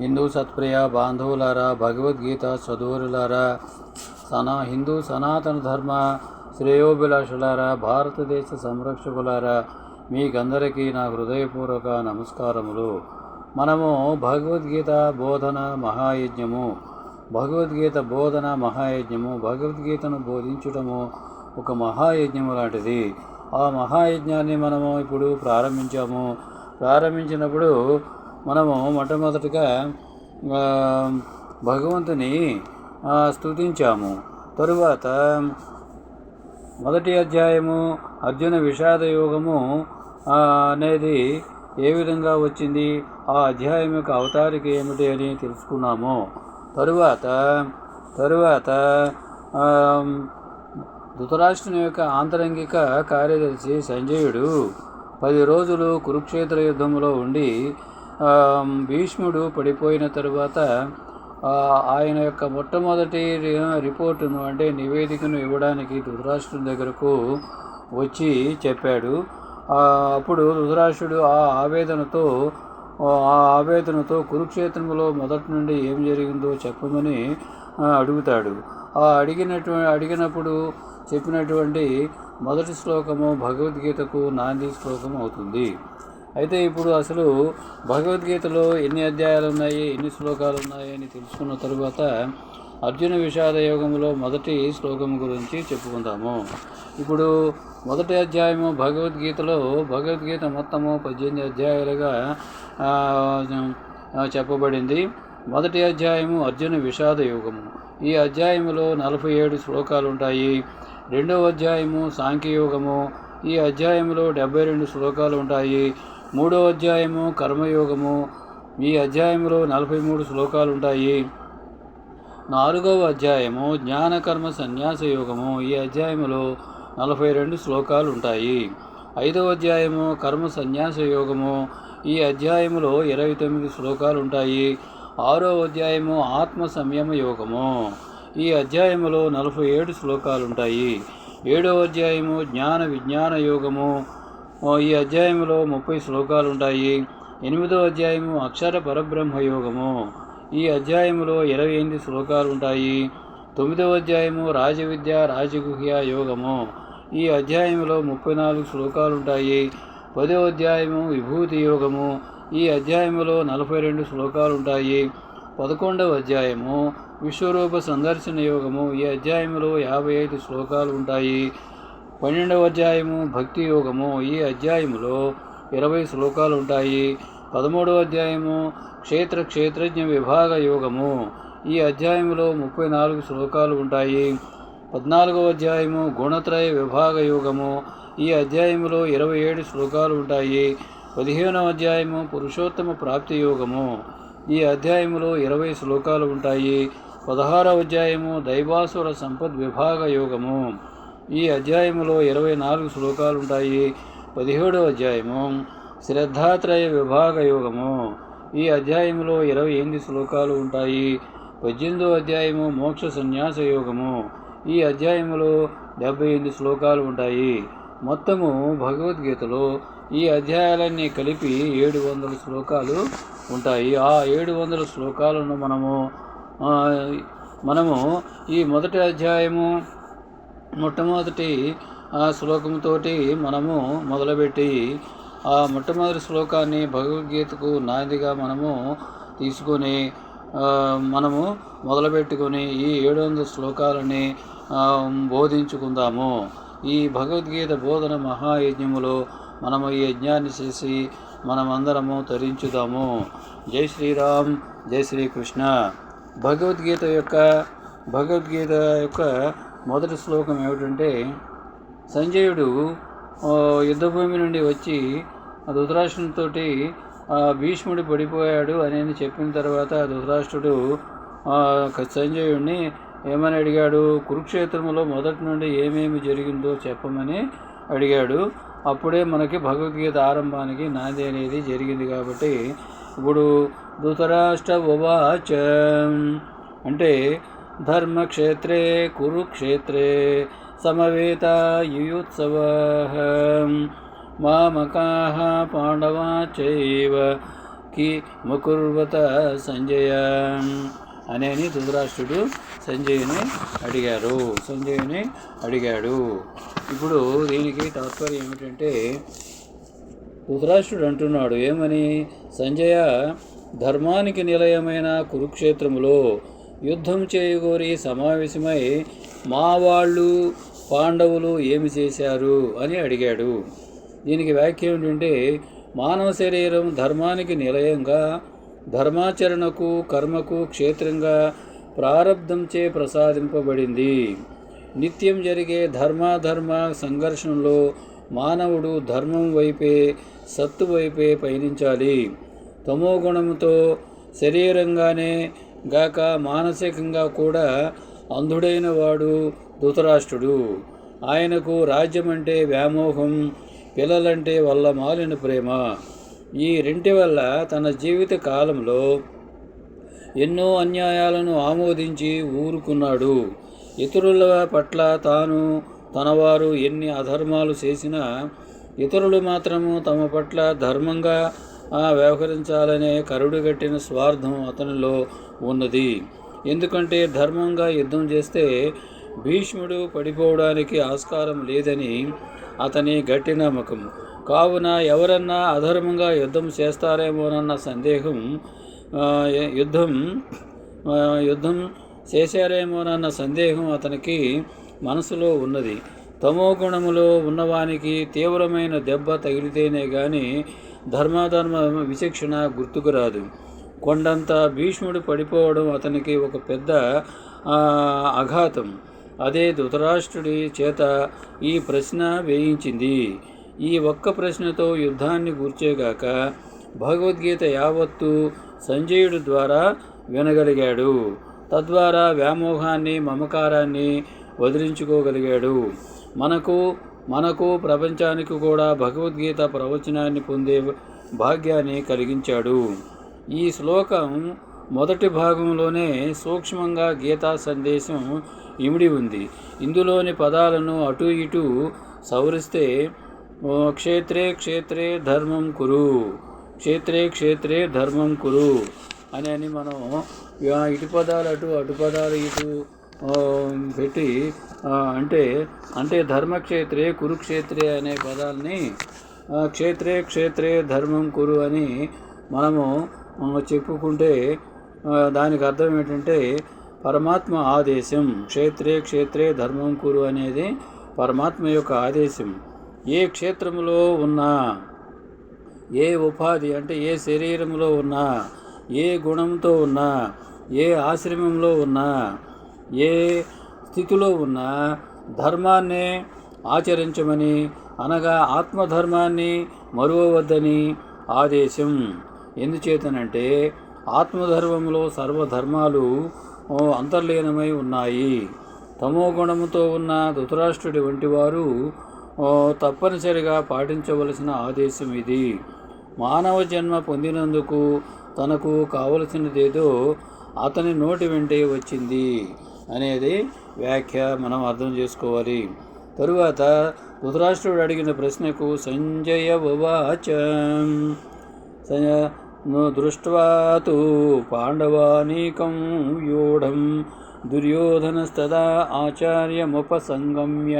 హిందూ సత్ప్రియ బాంధవులారా భగవద్గీత చదువులారా సనా హిందూ సనాతన ధర్మ శ్రేయోభిలాషులారా భారతదేశ సంరక్షకులారా మీకందరికీ నా హృదయపూర్వక నమస్కారములు. మనము భగవద్గీత బోధన మహాయజ్ఞము. భగవద్గీత బోధన మహాయజ్ఞము భగవద్గీతను బోధించటము ఒక మహాయజ్ఞము లాంటిది. ఆ మహాయజ్ఞాన్ని మనము ఇప్పుడు ప్రారంభించాము. ప్రారంభించినప్పుడు మనము మొట్టమొదటిగా భగవంతుని స్థుతించాము స్తుతించాము. తరువాత మొదటి అధ్యాయము అర్జున విషాద యోగము అనేది ఏ విధంగా వచ్చింది? ఆ అధ్యాయం యొక్క అవతారిక ఏమిటి అని తెలుసుకున్నాము. తరువాత తరువాత ఆ, ధృతరాష్ట్రుని యొక్క ఆంతరంగిక కార్యదర్శి సంజయుడు పది రోజులు కురుక్షేత్ర యుద్ధంలో ఉండి భీష్ముడు పడిపోయిన తరువాత ఆయన యొక్క మొట్టమొదటి రిపోర్టును అంటే నివేదికను ఇవ్వడానికి ధృతరాష్ట్రుని దగ్గరకు వచ్చి చెప్పాడు. అప్పుడు ధృతరాష్ట్రుడు ఆ ఆవేదనతో ఆ ఆవేదనతో కురుక్షేత్రంలో మొదటి నుండి ఏం జరిగిందో చెప్పమని అడుగుతాడు. ఆ అడిగినటు అడిగినప్పుడు చెప్పినటువంటి మొదటి శ్లోకము భగవద్గీతకు నాంది శ్లోకం అవుతుంది. అయితే ఇప్పుడు అసలు భగవద్గీతలో ఎన్ని అధ్యాయాలు ఉన్నాయి ఎన్ని శ్లోకాలు ఉన్నాయి అని తెలుసుకున్న తరువాత అర్జున విషాద యోగంలో మొదటి శ్లోకం గురించి చెప్పుకుందాము. ఇప్పుడు మొదటి అధ్యాయము భగవద్గీతలో భగవద్గీత మొత్తము పద్దెనిమిది అధ్యాయాలుగా చెప్పబడింది. మొదటి అధ్యాయము అర్జున విషాద యోగము. ఈ అధ్యాయములో నలభై ఏడు శ్లోకాలు ఉంటాయి రెండవ అధ్యాయము సాంఖ్యయోగము. ఈ అధ్యాయంలో డెబ్బై రెండు శ్లోకాలు ఉంటాయి మూడో అధ్యాయము కర్మయోగము. ఈ అధ్యాయంలో నలభై మూడు శ్లోకాలు ఉంటాయి నాలుగవ అధ్యాయము జ్ఞానకర్మ సన్యాస యోగము ఈ అధ్యాయములో నలభై రెండు శ్లోకాలు ఉంటాయి ఐదవ అధ్యాయము కర్మ సన్యాస యోగము ఈ అధ్యాయములో ఇరవై తొమ్మిది శ్లోకాలు ఉంటాయి ఆరో అధ్యాయము ఆత్మ సంయమ యోగము. ఈ అధ్యాయములో నలభై ఏడు శ్లోకాలు ఉంటాయి ఏడవ అధ్యాయము జ్ఞాన విజ్ఞాన యోగము. ఈ అధ్యాయంలో ముప్పై శ్లోకాలు ఉంటాయి ఎనిమిదో అధ్యాయము అక్షర పరబ్రహ్మ యోగము. ఈ అధ్యాయంలో ఇరవై ఎనిమిది శ్లోకాలు ఉంటాయి తొమ్మిదవ అధ్యాయము రాజవిద్య రాజగుహ్య యోగము. ఈ అధ్యాయంలో ముప్పై నాలుగు శ్లోకాలు ఉంటాయి పదో అధ్యాయము విభూతి యోగము. ఈ అధ్యాయంలో నలభై రెండు శ్లోకాలు ఉంటాయి పదకొండవ అధ్యాయము విశ్వరూప సందర్శన యోగము. ఈ అధ్యాయంలో యాభై ఐదు శ్లోకాలు ఉంటాయి పన్నెండవ అధ్యాయము భక్తి యోగము. ఈ అధ్యాయములో ఇరవై శ్లోకాలు ఉంటాయి పదమూడవ అధ్యాయము క్షేత్ర క్షేత్రజ్ఞ విభాగ యోగము. ఈ అధ్యాయంలో ముప్పై నాలుగు శ్లోకాలు ఉంటాయి పద్నాలుగవ అధ్యాయము గుణత్రయ విభాగ యోగము. ఈ అధ్యాయంలో ఇరవై ఏడు శ్లోకాలు ఉంటాయి పదిహేనవ అధ్యాయము పురుషోత్తమ ప్రాప్తి యోగము. ఈ అధ్యాయములో ఇరవై శ్లోకాలు ఉంటాయి పదహారవ అధ్యాయము దైవాసుర సంపద్ విభాగ యోగము. ఈ అధ్యాయములో ఇరవై నాలుగు శ్లోకాలు ఉంటాయి పదిహేడవ అధ్యాయము శ్రద్ధాత్రయ విభాగ యోగము. ఈ అధ్యాయంలో ఇరవై ఎనిమిది శ్లోకాలు ఉంటాయి. పద్దెనిమిదవ అధ్యాయము మోక్ష సన్యాస యోగము. ఈ అధ్యాయములో డెబ్బై ఎనిమిది శ్లోకాలు ఉంటాయి. మొత్తము భగవద్గీతలో ఈ అధ్యాయాలన్నీ కలిపి ఏడు వందల శ్లోకాలు ఉంటాయి. ఆ ఏడు వందల శ్లోకాలను మనము మనము ఈ మొదటి అధ్యాయము మొట్టమొదటి ఆ శ్లోకంతోటి మనము మొదలుపెట్టి ఆ మొట్టమొదటి శ్లోకాన్ని భగవద్గీతకు నాదిగా మనము తీసుకొని మనము మొదలుపెట్టుకొని ఈ ఏడు వందల శ్లోకాలని బోధించుకుందాము. ఈ భగవద్గీత బోధన మహాయజ్ఞములో మనము ఈ యజ్ఞాన్ని చేసి మనమందరము తరించుదాము. జై శ్రీరామ్ జై శ్రీకృష్ణ. భగవద్గీత యొక్క భగవద్గీత యొక్క మొదటి శ్లోకం ఏమిటంటే సంజయుడు యుద్ధభూమి నుండి వచ్చి ధృతరాష్ట్రునితో భీష్ముడు పడిపోయాడు అని చెప్పిన తర్వాత ధృతరాష్ట్రుడు ఆ, సంజయుడిని ఏమని అడిగాడు? కురుక్షేత్రంలో మొదటి నుండి ఏమేమి జరిగిందో చెప్పమని అడిగాడు. అప్పుడే మనకి భగవద్గీత ఆరంభానికి నాంది అనేది జరిగింది కాబట్టి ఇప్పుడు ధృతరాష్ట్ర ఉవాచ. అంటే ధర్మక్షేత్రే కురుక్షేత్రే సమవేత యుయుత్సవ మామకా పాండవా చైవ కి ముకుర్వత సంజయ అనేని ధృతరాష్ట్రుడు సంజయుని అడిగారు సంజయుని అడిగాడు. ఇప్పుడు దీనికి తాత్పర్యం ఏమిటంటే ధృతరాష్ట్రుడు అంటున్నాడు ఏమని? సంజయ ధర్మానికి నిలయమైన కురుక్షేత్రములో యుద్ధం చేయగోరి సమావేశమై మా వాళ్ళు పాండవులు ఏమి చేశారు అని అడిగాడు. దీనికి వ్యాఖ్య ఏంటంటే మానవ శరీరం ధర్మానికి నిలయంగా ధర్మాచరణకు కర్మకు క్షేత్రంగా ప్రారంధంచే ప్రసాదింపబడింది. నిత్యం జరిగే ధర్మాధర్మ సంఘర్షణలో మానవుడు ధర్మం వైపే సత్తు వైపే పయనించాలి. తమోగుణంతో శరీరంగానే గాక మానసికంగా కూడా అంధుడైన వాడు ధృతరాష్ట్రుడు. ఆయనకు రాజ్యం అంటే వ్యామోహం పిల్లలంటే వల్ల మాలిన ప్రేమ. ఈ రెంటి వల్ల తన జీవిత కాలంలో ఎన్నో అన్యాయాలను ఆమోదించి ఊరుకున్నాడు. ఇతరుల పట్ల తాను తనవారు ఎన్ని అధర్మాలు చేసినా ఇతరులు మాత్రము తమ పట్ల ధర్మంగా వ్యవహరించాలనే కరుడుగట్టిన స్వార్థం అతనిలో ఉన్నది. ఎందుకంటే ధర్మంగా యుద్ధం చేస్తే భీష్ముడు పడిపోవడానికి ఆస్కారం లేదని అతని గట్టి నమ్మకం. కావున ఎవరన్నా అధర్మంగా యుద్ధం చేస్తారేమోనన్న సందేహం యుద్ధం యుద్ధం చేశారేమోనన్న సందేహం అతనికి మనసులో ఉన్నది. తమో గుణములో ఉన్నవానికి తీవ్రమైన దెబ్బ తగిలితేనే గాని ధర్మాధర్మ విచక్షణ గుర్తుకు రాదు. కొండంత భీష్ముడు పడిపోవడం అతనికి ఒక పెద్ద అఘాతం అదే ధృతరాష్ట్రుడి చేత ఈ ప్రశ్న వేయించింది. ఈ ఒక్క ప్రశ్నతో యుద్ధాన్ని గూర్చేగాక భగవద్గీత యావత్తు సంజయుడు ద్వారా వినగలిగాడు. తద్వారా వ్యామోహాన్ని మమకారాన్ని వదిలించుకోగలిగాడు. మనకు మనకు ప్రపంచానికి కూడా భగవద్గీత ప్రవచనాన్ని పొందే భాగ్యాన్ని కలిగించాడు. ఈ శ్లోకం మొదటి భాగంలోనే సూక్ష్మంగా గీతా సందేశం ఇమిడి ఉంది. ఇందులోని పదాలను అటు ఇటు సవరిస్తే క్షేత్రే క్షేత్రే ధర్మం కురు క్షేత్రే క్షేత్రే ధర్మం కురు అని అని మనం ఇటు పదాలు అటు అటు పదాలు ఇటు పెట్టి అంటే అంటే ధర్మక్షేత్రే కురుక్షేత్రే అనే పదాలని క్షేత్రే క్షేత్రే ధర్మం కురు అని మనము చెప్పుకుంటే దానికి అర్థం ఏంటంటే పరమాత్మ ఆదేశం క్షేత్రే క్షేత్రే ధర్మం కురు అనేది పరమాత్మ యొక్క ఆదేశం. ఏ క్షేత్రంలో ఉన్నా ఏ ఉపాధి అంటే ఏ శరీరంలో ఉన్నా ఏ గుణంతో ఉన్నా ఏ ఆశ్రమంలో ఉన్నా ఏ స్థితిలో ఉన్నా ధర్మాన్నే ఆచరించమని అనగా ఆత్మధర్మాన్ని మరువవద్దని ఆదేశం. ఎందుచేతనంటే ఆత్మధర్మంలో సర్వధర్మాలు అంతర్లీనమై ఉన్నాయి. తమో గుణముతో ఉన్న ధృతరాష్ట్రుడి వంటి వారు తప్పనిసరిగా పాటించవలసిన ఆదేశం ఇది. మానవ జన్మ పొందినందుకు తనకు కావలసినదేదో అతని నోటి వెంటే వచ్చింది. అనేది వ్యాఖ్య మనం అర్థం చేసుకోవాలి. తరువాత ధృతరాష్ట్రుడు అడిగిన ప్రశ్నకు సంజయ ఉవాచ. స- దృష్ట్వా పాండవానీకం వ్యూఢం దుర్యోధనస్తదా ఆచార్యముపసంగమ్య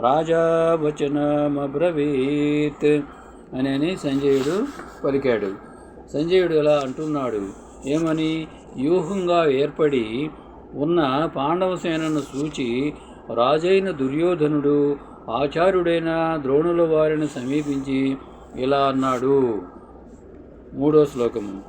రాజా వచనమబ్రవీత్ అని సంజయుడు పలికాడు. సంజయుడు ఇలా అంటున్నాడు ఏమని? వ్యూహంగా ఏర్పడి ఉన్న పాండవసేనను సూచి రాజైన దుర్యోధనుడు ఆచార్యుడైన ద్రోణుల వారిని సమీపించి ఇలా అన్నాడు. మూడో శ్లోకము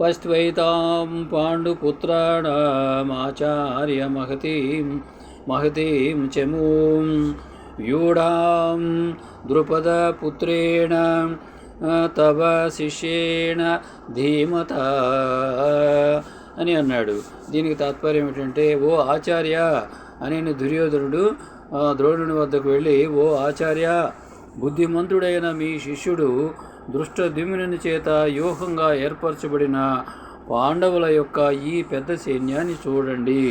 పశ్వైతాం పాండుపుత్రాణమాచార్య మహతీం మహతీం చమూం వ్యూఢాం ద్రుపదపుత్రేణ తవ శిష్యేణ ధీమత అని అన్నాడు. దీనికి తాత్పర్యం ఏమిటంటే ఓ ఆచార్య అని దుర్యోధనుడు ద్రోణుని వద్దకు వెళ్ళి ఓ ఆచార్య బుద్ధిమంతుడైన మీ శిష్యుడు దృష్టద్యుమ్నుని చేత వ్యూహంగా ఏర్పరచబడిన పాండవుల యొక్క ఈ పెద్ద సైన్యాన్ని చూడండి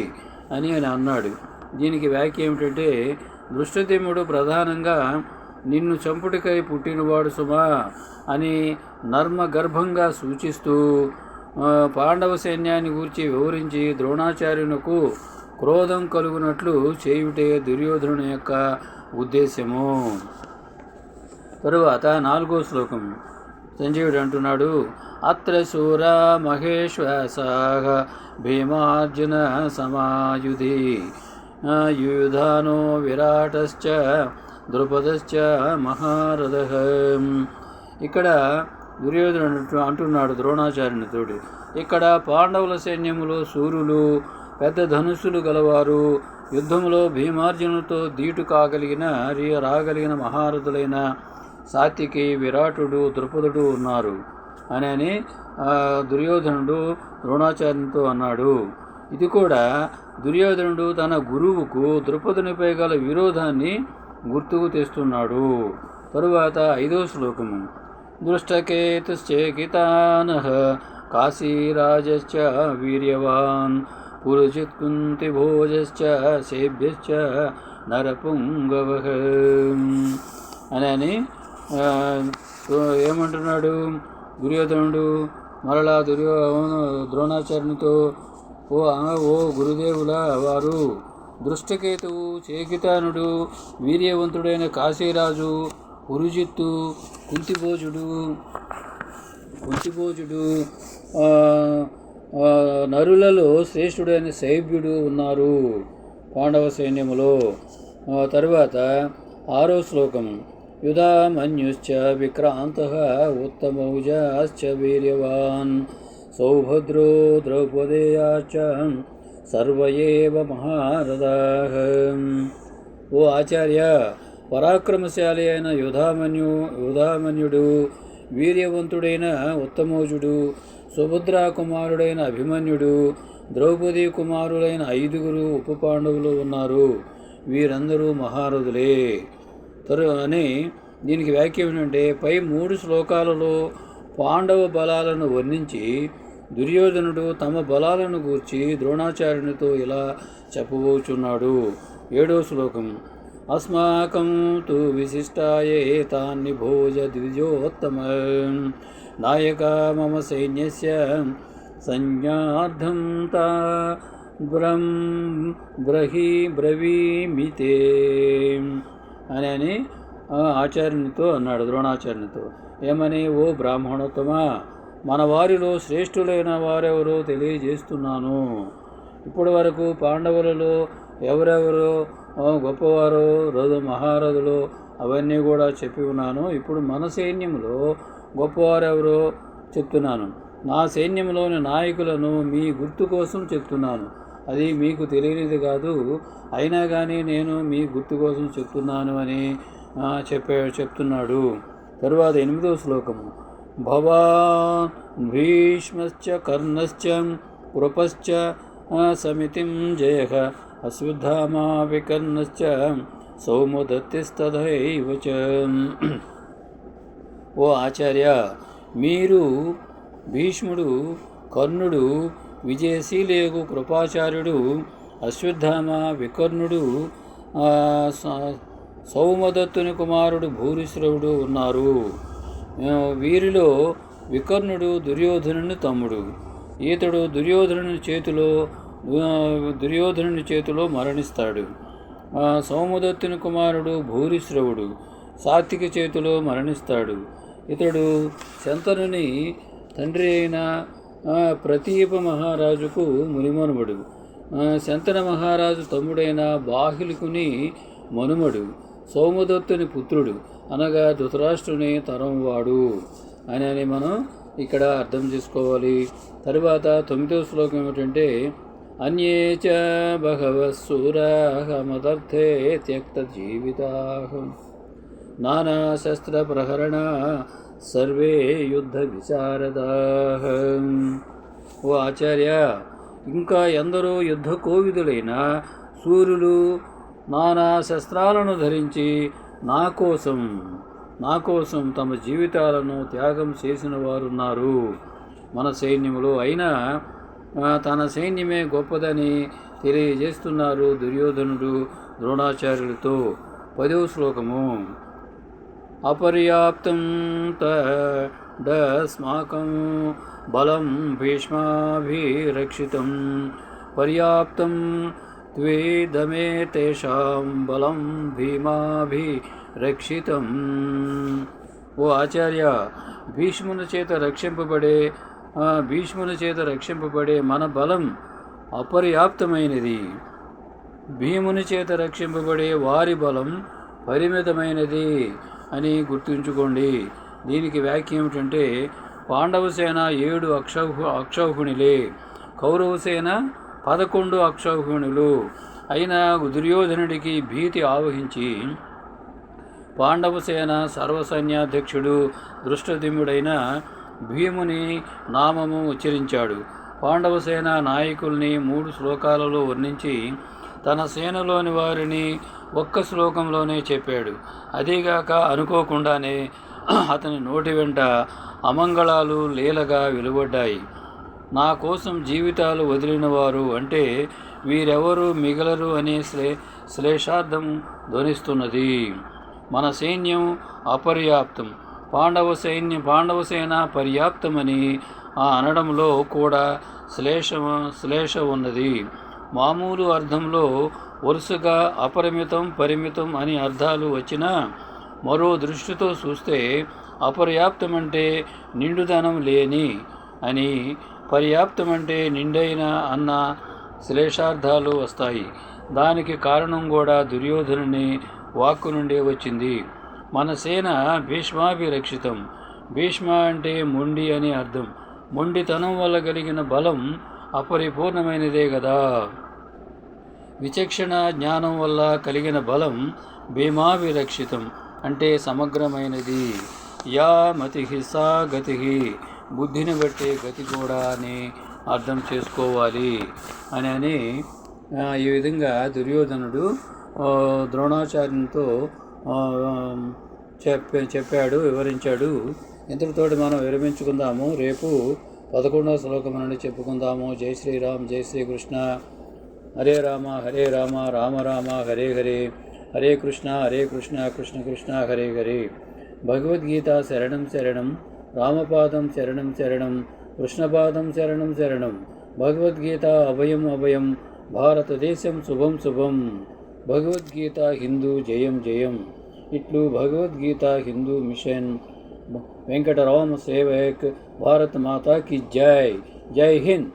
అని ఆయన అన్నాడు. దీనికి వ్యాఖ్య ఏమిటంటే దృష్టద్యుమ్నుడు ప్రధానంగా నిన్ను చంపుటికై పుట్టినవాడు సుమా అని నర్మ గర్భంగా సూచిస్తూ పాండవ సైన్యాన్ని గూర్చి వివరించి ద్రోణాచార్యునకు క్రోధం కలుగునట్లు చేయుటే దుర్యోధనుని యొక్క ఉద్దేశము. తరువాత నాలుగో శ్లోకం. సంజీవుడు అంటున్నాడు అత్ర శూర మహేశ్వాసాగ భీమార్జున సమాయుధి. యుధానో విరాటశ్చ ద్రుపదశ్చ మహారథ. ఇక్కడ దుర్యోధనుడు అంటున్నాడు ద్రోణాచార్యునితోటి ఇక్కడ పాండవుల సైన్యములో సూర్యులు పెద్ద ధనుస్సులు గలవారు యుద్ధంలో భీమార్జునులతో దీటు కాగలిగిన రి- రాగలిగిన మహారథులైన సాత్వికి విరాటుడు ద్రుపదుడు ఉన్నారు. అని అని దుర్యోధనుడు ద్రోణాచార్యునితో అన్నాడు. ఇది కూడా దుర్యోధనుడు తన గురువుకు ద్రుపదునిపై గల విరోధాన్ని గుర్తుకు తెస్తున్నాడు. తరువాత ఐదో శ్లోకము. దృష్టకేతుశ్చేకితాన కాశీరాజశ్చ వీర్యవాన్ పురుచిత్కుంతిభోజశ్చ సేభ్యశ్చ నరపుంగవ అని అని ఏమంటున్నాడు? దుర్యోధనుడు మరలా దుర్యో ద్రోణాచార్యునితో ఓ ఓ గురుదేవుల వారు దృష్టకేతువు చేకితానుడు వీర్యవంతుడైన కాశీరాజు పురుజిత్తు కుంతిభోజుడు కుంతిభోజుడు నరులలో శ్రేష్ఠుడైన శైభ్యుడు ఉన్నారు పాండవ సైన్యములో. తరువాత ఆరో శ్లోకం. యుధామన్యుశ్చ విక్రాంత ఉత్తమౌజాశ్చ వీర్యవాన్. సౌభద్రో ద్రౌపదేయాశ్చ సర్వయేవ మహారథా. ఓ ఆచార్య పరాక్రమశాలి అయిన యుధామన్యు యుధామన్యుడు వీర్యవంతుడైన ఉత్తమోజుడు సుభద్రా కుమారుడైన అభిమన్యుడు ద్రౌపది కుమారులైన ఐదుగురు ఉప పాండవులు ఉన్నారు. వీరందరూ మహారథులే. తరు అని దీనికి వ్యాఖ్య ఏంటంటే పై మూడు శ్లోకాలలో పాండవ బలాలను వర్ణించి దుర్యోధనుడు తమ బలాలను గూర్చి ద్రోణాచార్యునితో ఇలా చెప్పబోచున్నాడు. ఏడో శ్లోకం. అస్మాకం తు విశిష్టాయే తాన్ని భోజ ద్విజోత్తమ నాయక మమ సైన్యస్య సంజ్ఞార్థం తా బ్రం బ్రహి బ్రవీమితే అని అని ఆచార్యునితో అన్నాడు ద్రోణాచార్యునితో. ఏమని ఓ బ్రాహ్మణోత్తమా మన వారిలో శ్రేష్ఠులైన వారెవరో తెలియజేస్తున్నాను. ఇప్పటి వరకు పాండవులలో ఎవరెవరో గొప్పవారు రథు మహారథులు అవన్నీ కూడా చెప్పి ఉన్నాను. ఇప్పుడు మన సైన్యంలో గొప్పవారెవరో చెప్తున్నాను. నా సైన్యంలోని నాయకులను మీ గుర్తు కోసం చెప్తున్నాను. అది మీకు తెలియనిది కాదు. అయినా కానీ నేను మీ గుర్తు కోసం చెప్తున్నాను అని చెప్పే చెప్తున్నాడు. తరువాత ఎనిమిదవ శ్లోకము. భవాన్ భీష్మశ్చ కర్ణశ్చ కృపశ్చ సమితిం జయ. అశ్వత్థామా వికర్ణశ్చ సౌమదత్తిస్తథైవ ఓ ఆచార్య మీరు భీష్ముడు కర్ణుడు విజయశీలేగు కృపాచార్యుడు అశ్వత్థామ వికర్ణుడు స- సౌమదత్తుని కుమారుడు భూరిశ్రవుడు ఉన్నారు. వీరిలో వికర్ణుడు దుర్యోధనుని తమ్ముడు. ఈతడు దుర్యోధనుని చేతిలో దుర్యోధనుని చేతిలో మరణిస్తాడు. సోమదత్తుని సౌమదత్తుని కుమారుడు భూరిశ్రవుడు సాత్విక చేతిలో మరణిస్తాడు. ఇతడు శంతనుని తండ్రి అయిన ప్రతీప మహారాజుకు మునిమనుమడు. శంతన మహారాజు తమ్ముడైన బాహిలుకుని మనుమడు సోమదత్తుని పుత్రుడు అనగా ధృతరాష్ట్రుని తరంవాడు అని అని మనం ఇక్కడ అర్థం చేసుకోవాలి. తరువాత తొమ్మిదవ శ్లోకం ఏమిటంటే अन्ये च बहवः త్యక్త జీవితాహం నానాశస్త్రప్రహరణ సర్వే యుద్ధ విశారదాః ఓ ఆచార్య ఇంకా ఎందరో యుద్ధ కోవిదులైన సూర్యులు నానా శస్త్రాలను ధరించి నా కోసం నా కోసం తమ జీవితాలను త్యాగం చేసిన వారున్నారు మన సైన్యములో అయినా తన సైన్యమే గొప్పదని తెలియజేస్తున్నారు దుర్యోధనుడు ద్రోణాచార్యులతో. పదవ శ్లోకము. అపర్యాప్తం తస్మాకం బలం భీష్మాభిరక్షితం. పర్యాప్తం ద్వేదమే తేషాం బలం భీమాభిరక్షితం. ఓ ఆచార్య భీష్ముని చేత రక్షింపబడే ఆ, భీష్ముని చేత రక్షింపబడే మన బలం అపర్యాప్తమైనది. భీముని చేత రక్షింపబడే వారి బలం పరిమితమైనది అని గుర్తుంచుకోండి. దీనికి వ్యాఖ్య ఏమిటంటే పాండవసేన ఏడు అక్షౌహ అక్షౌహిణులే కౌరవసేన పదకొండు అక్షౌహిణులు. అయినా దుర్యోధనుడికి భీతి ఆవహించి పాండవసేన సర్వసైన్యాధ్యక్షుడు దృష్టదిమ్యుడైన భీముని నామము ఉచ్చరించాడు. పాండవసేన నాయకుల్ని మూడు శ్లోకాలలో వర్ణించి తన సేనలోని వారిని ఒక్క శ్లోకంలోనే చెప్పాడు. అదీగాక అనుకోకుండానే అతని నోటి వెంట అమంగళాలు లీలగా వెలువడ్డాయి. నా కోసం జీవితాలు వదిలిన వారు అంటే వీరెవరు మిగలరు అనే శ్లే శ్లేషార్థం ధ్వనిస్తున్నది. మన సైన్యం అపర్యాప్తం. పాండవ సైన్య పాండవ సేన పర్యాప్తమని ఆ అనడంలో కూడా శ్లేష శ్లేష ఉన్నది. మామూలు అర్థంలో వరుసగా అపరిమితం పరిమితం అని అర్థాలు వచ్చినా మరో దృష్టితో చూస్తే అపర్యాప్తం అంటే నిండుదనం లేని అని పర్యాప్తం అంటే నిండైన అన్న శ్లేషార్థాలు వస్తాయి. దానికి కారణం కూడా దుర్యోధనుని వాక్కు నుండే వచ్చింది. మన సేన భీష్మాభిరక్షితం. భీష్మ అంటే మొండి అని అర్థం. మొండితనం వల్ల కలిగిన బలం అపరిపూర్ణమైనదే కదా విచక్షణ జ్ఞానం వల్ల కలిగిన బలం భీమాభిరక్షితం అంటే సమగ్రమైనది. యా మతి సా గతి. బుద్ధిని బట్టే గతి కూడా అని అర్థం చేసుకోవాలి అని అని ఈ విధంగా దుర్యోధనుడు ద్రోణాచార్యంతో చెప్పే చెప్పాడు వివరించాడు. ఇంతటితోటి మనం విరమించుకుందాము. రేపు పదకొండవ శ్లోకం నుండి చెప్పుకుందాము. జై శ్రీరామ్ జై శ్రీకృష్ణ. హరే రామ హరే రామ రామ రామ హరే హరే. హరే కృష్ణ హరే కృష్ణ కృష్ణ కృష్ణ హరే హరే. భగవద్గీత శరణం శరణం రామపాదం శరణం శరణం కృష్ణపాదం శరణం శరణం. భగవద్గీత అభయం అభయం భారతదేశం శుభం శుభం. భగవద్గీత హిందూ జయం జయం. ఇట్లు భగవద్గీత హిందూ మిషన్ వెంకటరామ సేవక్ భారత్ మాతా కి జై జై హింద్